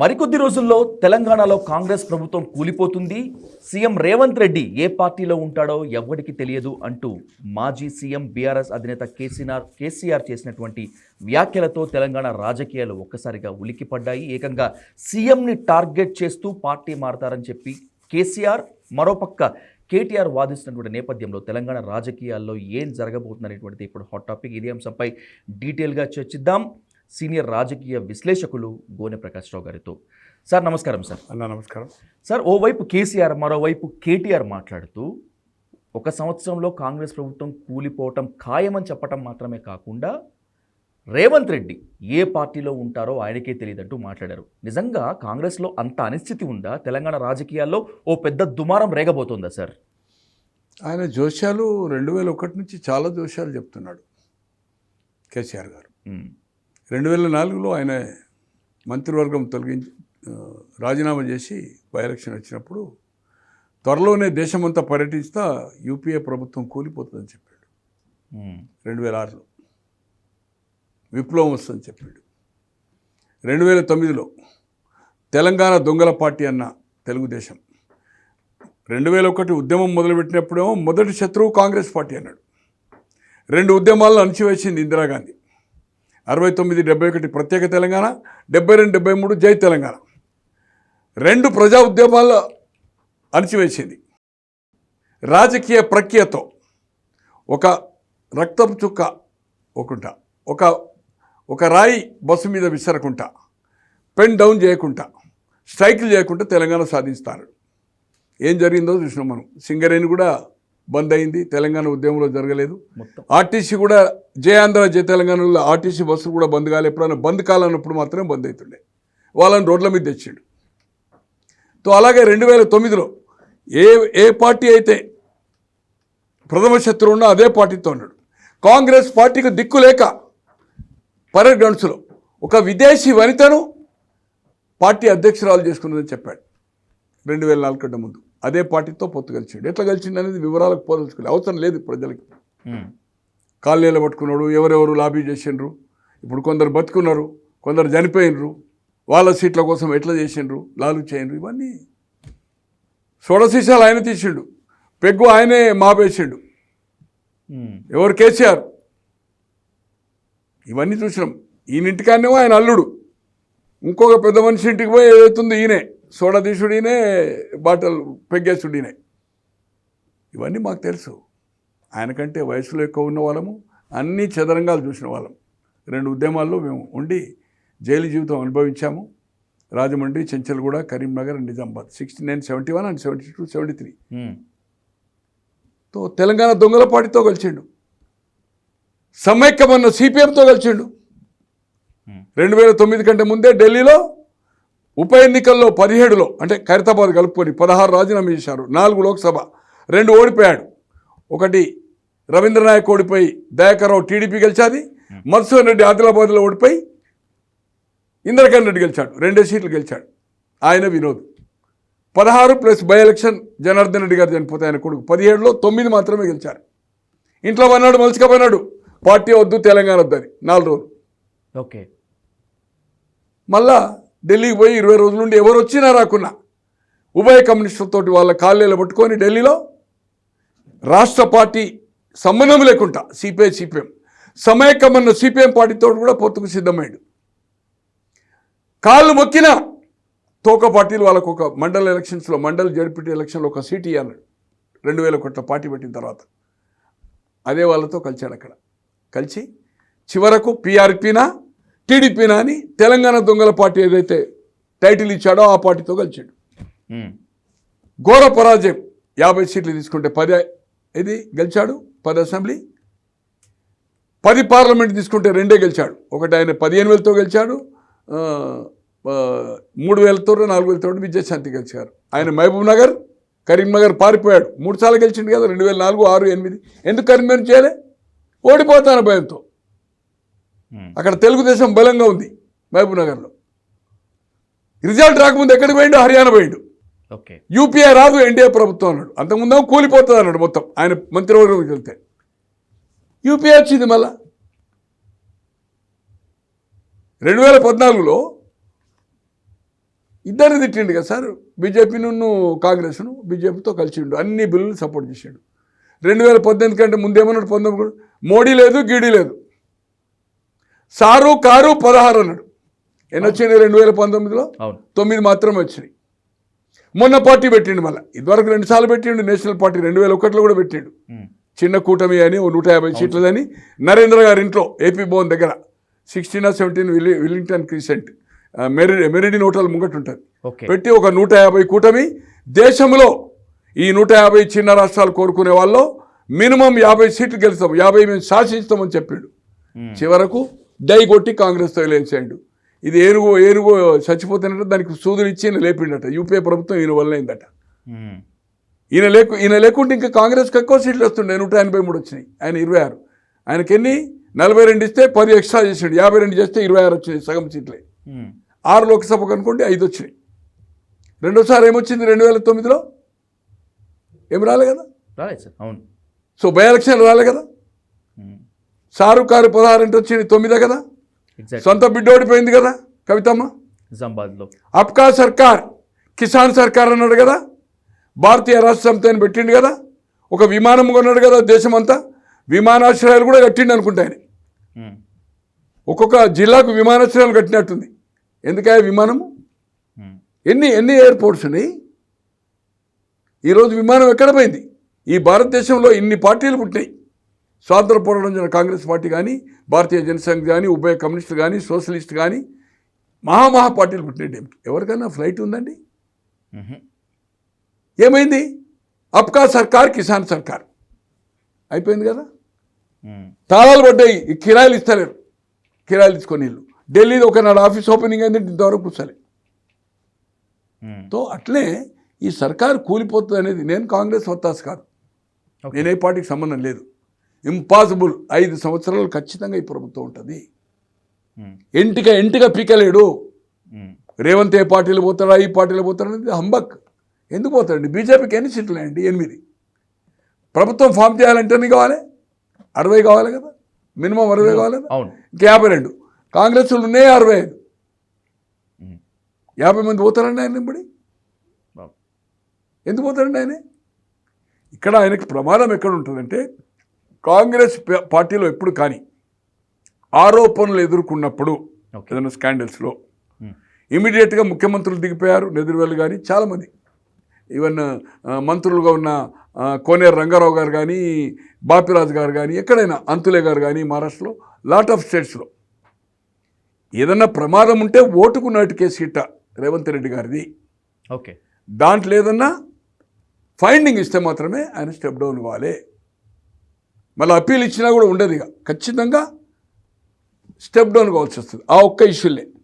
మరికొద్ది రోజుల్లో తెలంగాణలో కాంగ్రెస్ ప్రభుత్వం కూలిపోతుంది. సీఎం రేవంత్ రెడ్డి ఏ పార్టీలో ఉంటాడో ఎవ్వడికి తెలియదు అంటూ మాజీ సీఎం బీఆర్ఎస్ అధినేత కేసీఆర్ కేసీఆర్ చేసినటువంటి వ్యాఖ్యలతో తెలంగాణ రాజకీయాలు ఒక్కసారిగా ఉలిక్కిపడ్డాయి. ఏకంగా సీఎంని టార్గెట్ చేస్తూ పార్టీ మారతారని చెప్పి కేసీఆర్ మరోపక్క కేటీఆర్ వాదిస్తున్నటువంటి నేపథ్యంలో తెలంగాణ రాజకీయాల్లో ఏం జరగబోతుందనేటువంటిది ఇప్పుడు హాట్ టాపిక్. ఇదే అంశంపై డీటెయిల్గా చర్చిద్దాం. సీనియర్ రాజకీయ విశ్లేషకులు గోనె ప్రకాష్ రావు గారితో. సార్ నమస్కారం సార్. అన్న నమస్కారం. సార్ ఓవైపు కేసీఆర్ మరోవైపు కేటీఆర్ మాట్లాడుతూ ఒక సంవత్సరంలో కాంగ్రెస్ ప్రభుత్వం కూలిపోవటం ఖాయమని చెప్పటం మాత్రమే కాకుండా రేవంత్ రెడ్డి ఏ పార్టీలో ఉంటారో ఆయనకే తెలియదంటూ మాట్లాడారు. నిజంగా కాంగ్రెస్లో అంత అనిశ్చితి ఉందా? తెలంగాణ రాజకీయాల్లో ఓ పెద్ద దుమారం రేగబోతోందా సార్? ఆయన జోష్యాలు రెండు వేల ఒకటి నుంచి చాలా జోష్యాలు చెప్తున్నాడు కేసీఆర్ గారు. రెండు వేల నాలుగులో ఆయన మంత్రివర్గం తొలగించి రాజీనామా చేసి బై ఎలక్షన్ వచ్చినప్పుడు త్వరలోనే దేశమంతా పర్యటిస్తా యూపీఏ ప్రభుత్వం కూలిపోతుందని చెప్పాడు. రెండు వేల ఆరులో. విప్లవం వస్తుందని చెప్పాడు. రెండు వేల తొమ్మిదిలో తెలంగాణ దొంగల పార్టీ అన్న తెలుగుదేశం. రెండు వేల ఒకటి ఉద్యమం మొదలుపెట్టినప్పుడేమో మొదటి శత్రువు కాంగ్రెస్ పార్టీ అన్నాడు. రెండు ఉద్యమాలను అణచివేసింది ఇందిరాగాంధీ. అరవై తొమ్మిది డెబ్బై ఒకటి ప్రత్యేక తెలంగాణ డెబ్బై రెండు డెబ్బై మూడు జై తెలంగాణ. రెండు ప్రజా ఉద్యమాల్లో అణిచివేసింది. రాజకీయ ప్రక్రియతో ఒక రక్తపు చుక్క ఒకట ఒక ఒక రాయి బస్సు మీద విసరకుంటా పెన్ డౌన్ చేయకుండా స్ట్రైకులు చేయకుండా తెలంగాణ సాధిస్తారు ఏం జరిగిందో చూసినాం మనం. సింగరేణి కూడా బంద్ అయింది. తెలంగాణ ఉద్యమంలో జరగలేదు. ఆర్టీసీ కూడా జయ ఆంధ్ర జయ తెలంగాణలో ఆర్టీసీ బస్సులు కూడా బంద్ కాలే. ఎప్పుడైనా బంద్ కాలన్నప్పుడు మాత్రమే బంద్ అవుతుండే వాళ్ళని రోడ్ల మీద తెచ్చిండు. తో అలాగే రెండు వేల తొమ్మిదిలో ఏ ఏ పార్టీ అయితే ప్రథమ శత్రువు ఉన్నా అదే పార్టీతో ఉన్నాడు. కాంగ్రెస్ పార్టీకి దిక్కు లేక పరేడ్ గ్రౌండ్స్లో ఒక విదేశీ వనితను పార్టీ అధ్యక్షురాలు చేసుకున్నదని చెప్పాడు. రెండు వేల నాలుగు కంటే ముందు. అదే పార్టీతో పొత్తు కలిసిండు. ఎట్లా కలిసిండు అనేది వివరాలకు పోదలుచుకోలేదు అవసరం లేదు ప్రజలకి. కాళ్ళేళ్ళు పట్టుకున్నాడు ఎవరెవరు లాబీ చేసిండ్రు ఇప్పుడు కొందరు బతుకున్నారు కొందరు చనిపోయినరు వాళ్ళ సీట్ల కోసం ఎట్లా చేసిండ్రు లాలు చేయండ్రు ఇవన్నీ సోడసీసాలు ఆయన తీసిండు పెగ్గు ఆయనే మాపేసిండు. ఎవరు కేసీఆర్? ఇవన్నీ చూసినాం. ఈయనింటికాన్నేమో ఆయన అల్లుడు. ఇంకొక పెద్ద మనిషి ఇంటికి పోయి ఏదైతుందో ఈయనే. సోడా తీసుడు ఈయనే బాటలు పెగ్గేసుడు ఈయనే ఇవన్నీ మాకు తెలుసు. ఆయనకంటే వయసులో ఎక్కువ ఉన్న వాళ్ళము అన్ని చదరంగాలు చూసిన వాళ్ళం. రెండు ఉద్యమాల్లో మేము ఉండి జైలు జీవితం అనుభవించాము. Rajahmundry Chanchalguda Karimnagar and Nizamabad. Sixty nine seventy one and seventy two seventy three. తో తెలంగాణ దొంగల పార్టీతో కలిసిండు. సమైక్యమన్న సిపిఎంతో కలిసిండు. రెండు వేల తొమ్మిది కంటే ముందే ఢిల్లీలో ఉప ఎన్నికల్లో పదిహేడులో అంటే ఖైరతాబాద్ కలుపుకొని పదహారు రాజీనామా చేశారు. నాలుగు లోక్సభ రెండు ఓడిపోయాడు. ఒకటి రవీంద్రనాయక్ ఓడిపోయి దయాకర్రావు టీడీపీ గెలిచాది. మధుసూదన్ రెడ్డి ఆదిలాబాద్లో ఓడిపోయి ఇంద్రకరణ్ రెడ్డి గెలిచాడు. రెండే సీట్లు గెలిచాడు. ఆయన వినోద్ పదహారు plus by election Janardhan Reddy గారు చనిపోతే ఆయన కొడుకు. పదిహేడులో తొమ్మిది మాత్రమే గెలిచారు. ఇంట్లో పన్నాడు మలుచుకపోయినాడు. పార్టీ వద్దు తెలంగాణ వద్దని నాలుగు రోజులు. ఓకే. మళ్ళా ఢిల్లీకి పోయి ఇరవై రోజుల నుండి ఎవరు వచ్చినా రాకున్నా ఉభయ కమ్యూనిస్టులతోటి వాళ్ళ కాళ్ళేలు పట్టుకొని ఢిల్లీలో రాష్ట్ర పార్టీ సంబంధం లేకుండా సిపిఐ సిపిఎం సమైక్యమన్న సిపిఎం పార్టీతో కూడా పొత్తుకు సిద్ధమైండు కాళ్ళు మొక్కిన తోక పార్టీలు వాళ్ళకు ఒక మండల ఎలక్షన్స్లో మండల జడ్పీటీ ఎలక్షన్లో ఒక సీట్ ఇవ్వన్నాడు రెండు వేల కోట్ల పార్టీ పెట్టిన తర్వాత అదే వాళ్ళతో కలిశాడు అక్కడ. కలిసి చివరకు పీఆర్పీనా టీడీపీనా అని తెలంగాణ దొంగల పార్టీ ఏదైతే టైటిల్ ఇచ్చాడో ఆ పార్టీతో ఉమ్, ఘోర పరాజయం. యాభై సీట్లు తీసుకుంటే పది ఇది గెలిచాడు? పది అసెంబ్లీ. పది పార్లమెంట్ తీసుకుంటే రెండే గెలిచాడు. ఒకటి ఆయన పదిహేను వేలతో గెలిచాడు. మూడు వేలతో నాలుగు వేలతో విజయశాంతి గెలిచారు. ఆయన మహబూబ్ నగర్ కరీంనగర్ పారిపోయాడు. మూడు సార్లు గెలిచిండు కదా రెండు వేల నాలుగు ఆరు ఎనిమిది. ఎందుకు కరీంనగర్ చేయలే? ఓడిపోతాను భయంతో. అక్కడ తెలుగుదేశం బలంగా ఉంది మహబూబ్ నగర్లో. రిజల్ట్ రాకముందు ఎక్కడికి పోయిండు? హర్యానా పోయిండు. యూపీఏ రాదు ఎన్డీఏ ప్రభుత్వం అన్నాడు. అంతకుముందేమో కూలిపోతుంది అన్నాడు మొత్తం. ఆయన మంత్రివర్గంకి వెళ్తే. యూపీఏ వచ్చింది మళ్ళా. రెండు వేల పద్నాలుగులో ఇద్దరు తిట్టిండు కదా సార్. బీజేపీను కాంగ్రెస్ను బీజేపీతో కలిసిండు. అన్ని బిల్లులు సపోర్ట్ చేసాడు. రెండు వేల పద్దెనిమిది కంటే ముందేమన్నాడు? పంతొమ్మిది కూడా. మోడీ లేదు గీడీ లేదు. సారు కారు పదహారు అన్నాడు. ఎన్ని వచ్చినాయి రెండు వేల పంతొమ్మిదిలో? తొమ్మిది మాత్రమే వచ్చినాయి. మొన్న పార్టీ పెట్టిండు మళ్ళీ. ఇదివరకు రెండు సార్లు పెట్టిండు నేషనల్ పార్టీ రెండు వేల ఒకటిలో కూడా పెట్టిండు. చిన్న కూటమి అని ఓ నూట యాభై సీట్లదని నరేంద్ర గారి ఇంట్లో ఏపీ భవన్ దగ్గర సిక్స్టీన్ సెవెంటీన్ విలి విల్లింగ్టన్ క్రీసెంట్ మెరి మెరిడిన్ హోటల్ ముంగట ఉంటుంది. పెట్టి ఒక నూట యాభై కూటమి దేశంలో ఈ నూట యాభై చిన్న రాష్ట్రాలు కోరుకునే వాళ్ళు మినిమం యాభై సీట్లు గెలుస్తాం యాభై మేము శాసిస్తామని చెప్పాడు. చివరకు డై కొట్టి కాంగ్రెస్తో లేచాడు ఇది ఏనుగు ఏనుగు చచ్చిపోతున్నట్టు దానికి సూదులు ఇచ్చి ఈయన లేపిండట. యూపీఏ ప్రభుత్వం ఈయన వల్ల ఉమ్. ఈయన లేకు ఈయన లేకుంటే ఇంకా కాంగ్రెస్కి ఎక్కువ సీట్లు వస్తుండే నూట ఎనభై మూడు వచ్చినాయి ఆయన ఇరవై ఆరు. ఆయనకి ఎన్ని నలభై రెండు ఇస్తే పది ఎక్స్ట్రా చేసాడు యాభై రెండు చేస్తే ఇరవై ఆరు వచ్చినాయి సగం సీట్లే. ఆరు లోక్సభకు అనుకోండి ఐదు వచ్చినాయి. రెండోసారి ఏమొచ్చింది రెండు వేల తొమ్మిదిలో? ఏం రాలే కదా? రాలేదు సార్ అవును. సో బై ఎలక్షన్ రాలే కదా. సారు కారు పదహారు అంటే వచ్చింది తొమ్మిదే కదా? సొంత బిడ్డ ఓడిపోయింది కదా కవితమ్మ? నిజామాబాద్లో అప్కా సర్కార్ కిసాన్ సర్కార్ అన్నాడు కదా? భారతీయ రాష్ట్ర అని పెట్టిండు కదా? ఒక విమానం కొన్నాడు కదా దేశమంతా? విమానాశ్రయాలు కూడా కట్టిండు అనుకుంటా ఆయన. ఉమ్. ఒక్కొక్క జిల్లాకు విమానాశ్రయాలు కట్టినట్టుంది. ఎందుకే విమానము ఉమ్. ఎన్ని ఎన్ని ఎయిర్పోర్ట్స్ ఉన్నాయి? ఈరోజు విమానం ఎక్కడ పోయింది? ఈ భారతదేశంలో ఇన్ని పార్టీలు పుట్టినాయి. స్వాతంత్ర పోరాటం జరిగిన కాంగ్రెస్ పార్టీ కానీ భారతీయ జనసంఘ్ కానీ ఉభయ కమ్యూనిస్టులు కానీ సోషలిస్ట్ కానీ మహామహా పార్టీలు పుట్టినాయి డేమ్కి ఎవరికైనా ఫ్లైట్ ఉందండి. ఏమైంది? అప్కా సర్కార్ కిసాన్ సర్కార్. అయిపోయింది కదా. తాళాలు పడ్డాయి. ఈ కిరాయిలు ఇస్తలేరు. కిరాయిలు తీసుకొని వీళ్ళు. ఢిల్లీలో ఒకనాడు ఆఫీస్ ఓపెనింగ్ అయింది ఇంతవరకు కూర్చోలే. తో అట్లే ఈ సర్కారు కూలిపోతుంది అనేది నేను కాంగ్రెస్ వత్తాసు కాదు. నేను పార్టీకి సంబంధం లేదు. ఇంపాసిబుల్ ఐదు సంవత్సరాలు ఖచ్చితంగా ఈ ప్రభుత్వం ఉంటుంది. ఎంటిక ఎంటిక పీకలేడు. ఉమ్. రేవంత్ ఏ పార్టీలు పోతాడా ఈ పార్టీలు పోతాడా అనేది హంబక్. ఎందుకు పోతాడండి? బీజేపీకి ఎన్ని సీట్లు ఉన్నాయండి? ఎనిమిది. ప్రభుత్వం ఫామ్ చేయాలంటే ఎన్ని కావాలి? అరవై కావాలి కదా. మినిమం అరవై కావాలి కదా. అవును. ఇంకా యాభై రెండు. కాంగ్రెస్ ఉన్నాయి అరవై ఐదు. యాభై మంది పోతారండి ఆయన ఇప్పుడు. ఎందుకు పోతారండి ఆయన? ఇక్కడ ఆయనకి ప్రమాదం ఎక్కడ ఉంటుందంటే కాంగ్రెస్ పార్టీలో ఎప్పుడు కానీ ఆరోపణలు ఎదుర్కొన్నప్పుడు ఏదైనా స్కాండల్స్లో. ఇమీడియట్గా ముఖ్యమంత్రులు దిగిపోయారు నెదురువేలు కానీ చాలామంది. ఈవెన్ మంత్రులుగా ఉన్న కోనేరు రంగారావు గారు కానీ బాపిరాజు గారు కానీ ఎక్కడైనా అంతులే గారు కానీ మహారాష్ట్రలో లాట్ ఆఫ్ స్టేట్స్లో. ఏదన్నా ప్రమాదం ఉంటే ఓటుకు నాటి కేసు ఇట్ట రేవంత్ రెడ్డి గారిది. ఓకే. దాంట్లో ఏదన్నా ఫైండింగ్ ఇస్తే మాత్రమే ఆయన స్టెప్ డౌన్ కావాలి మళ్ళీ అప్పీల్ ఇచ్చినా కూడా ఉండదు ఇక. ఖచ్చితంగా స్టెప్ డౌన్ కావాల్సి వస్తుంది. ఆ ఒక్క ఇష్యూలే.